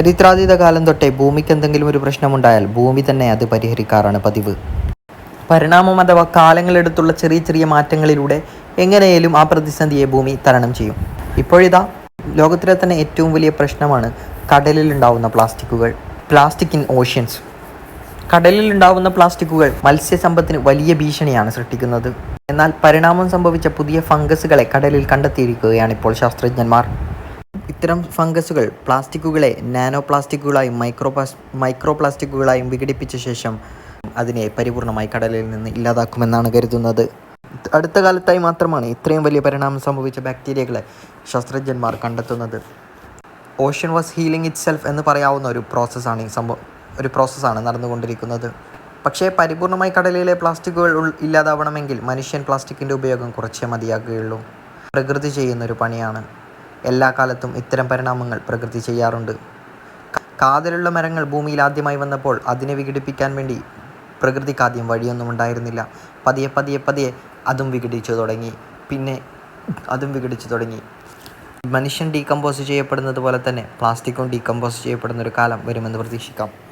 ചരിത്രാതീത കാലം തൊട്ടേ ഭൂമിക്ക് എന്തെങ്കിലും ഒരു പ്രശ്നമുണ്ടായാൽ ഭൂമി തന്നെ അത് പരിഹരിക്കാറാണ് പതിവ്. പരിണാമം അഥവാ കാലങ്ങളെടുത്തുള്ള ചെറിയ ചെറിയ മാറ്റങ്ങളിലൂടെ എങ്ങനെയാലും ആ പ്രതിസന്ധിയെ ഭൂമി തരണം ചെയ്യും. ഇപ്പോഴിതാ ലോകത്തിലെ തന്നെ ഏറ്റവും വലിയ പ്രശ്നമാണ് കടലിൽ ഉണ്ടാവുന്ന പ്ലാസ്റ്റിക്കുകൾ പ്ലാസ്റ്റിക് ഇൻ ഓഷ്യൻസ്. കടലിൽ ഉണ്ടാവുന്ന പ്ലാസ്റ്റിക്കുകൾ മത്സ്യസമ്പത്തിന് വലിയ ഭീഷണിയാണ് സൃഷ്ടിക്കുന്നത്. എന്നാൽ പരിണാമം സംഭവിച്ച പുതിയ ഫംഗസുകളെ കടലിൽ കണ്ടെത്തിയിരിക്കുകയാണ് ഇപ്പോൾ ശാസ്ത്രജ്ഞന്മാർ. ഇത്തരം ഫംഗസുകൾ പ്ലാസ്റ്റിക്കുകളെ നാനോ പ്ലാസ്റ്റിക്കുകളായും മൈക്രോ മൈക്രോ പ്ലാസ്റ്റിക്കുകളായും വിഘടിപ്പിച്ച ശേഷം അതിനെ പരിപൂർണമായി കടലിൽ നിന്ന് ഇല്ലാതാക്കുമെന്നാണ് കരുതുന്നത്. അടുത്ത കാലത്തായി മാത്രമാണ് ഇത്രയും വലിയ പരിണാമം സംഭവിച്ച ബാക്ടീരിയകളെ ശാസ്ത്രജ്ഞന്മാർ കണ്ടെത്തുന്നത്. Ocean was healing itself എന്ന് പറയാവുന്ന ഒരു പ്രോസസ്സാണ് ഈ സംഭവം ഒരു പ്രോസസ്സാണ് നടന്നുകൊണ്ടിരിക്കുന്നത്. പക്ഷേ പരിപൂർണമായി കടലിലെ പ്ലാസ്റ്റിക്കുകൾ ഇല്ലാതാവണമെങ്കിൽ മനുഷ്യൻ പ്ലാസ്റ്റിക്കിന്റെ ഉപയോഗം കുറച്ചേ മതിയാകുകയുള്ളൂ. പ്രകൃതി ചെയ്യുന്നൊരു പണിയാണ്. എല്ലാ കാലത്തും ഇത്തരം പരിണാമങ്ങൾ പ്രകൃതി ചെയ്യാറുണ്ട്. കാതലുള്ള മരങ്ങൾ ഭൂമിയിൽ ആദ്യമായി വന്നപ്പോൾ അതിനെ വിഘടിപ്പിക്കാൻ വേണ്ടി പ്രകൃതിക്ക് ആദ്യം വഴിയൊന്നും ഉണ്ടായിരുന്നില്ല. പതിയെ പതിയെ പതിയെ അതും വിഘടിച്ചു തുടങ്ങി. പിന്നെ അതും വിഘടിച്ചു തുടങ്ങി. മനുഷ്യൻ ഡീകമ്പോസ് ചെയ്യപ്പെടുന്നത് പോലെ തന്നെ പ്ലാസ്റ്റിക്കും ഡീകമ്പോസ് ചെയ്യപ്പെടുന്ന ഒരു കാലം വരുമെന്ന് പ്രതീക്ഷിക്കാം.